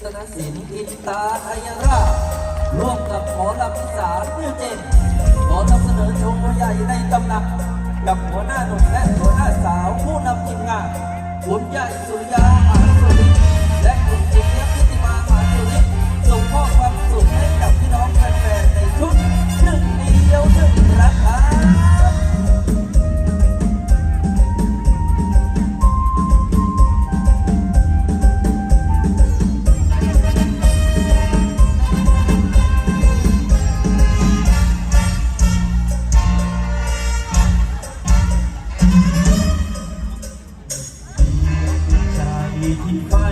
สนศิลป์อินตาไทยราชร่วมกับหมอลำสานมิวเจนขอนำเสนอโชว์ใหญ่ในตำหนักกับหัวหน้าหนุ่มและหัวหน้าสาวผู้นำทีมงานคุณใหญ่สุริยา ที่ฟ้า